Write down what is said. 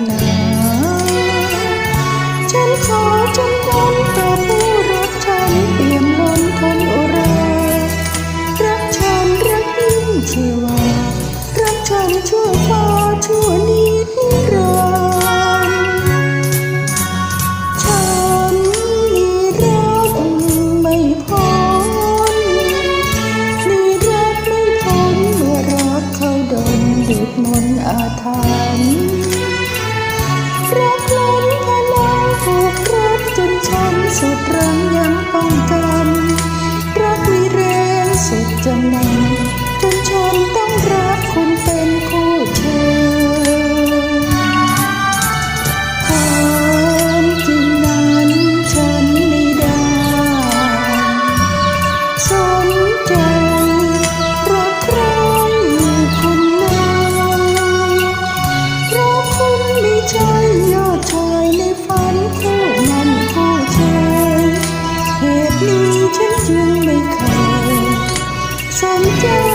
now รักล้นพลังถูกรักจนช้ำสุรังยังป้องกัน รักมีแรงสุดจำนำจนฉันต้อง some day.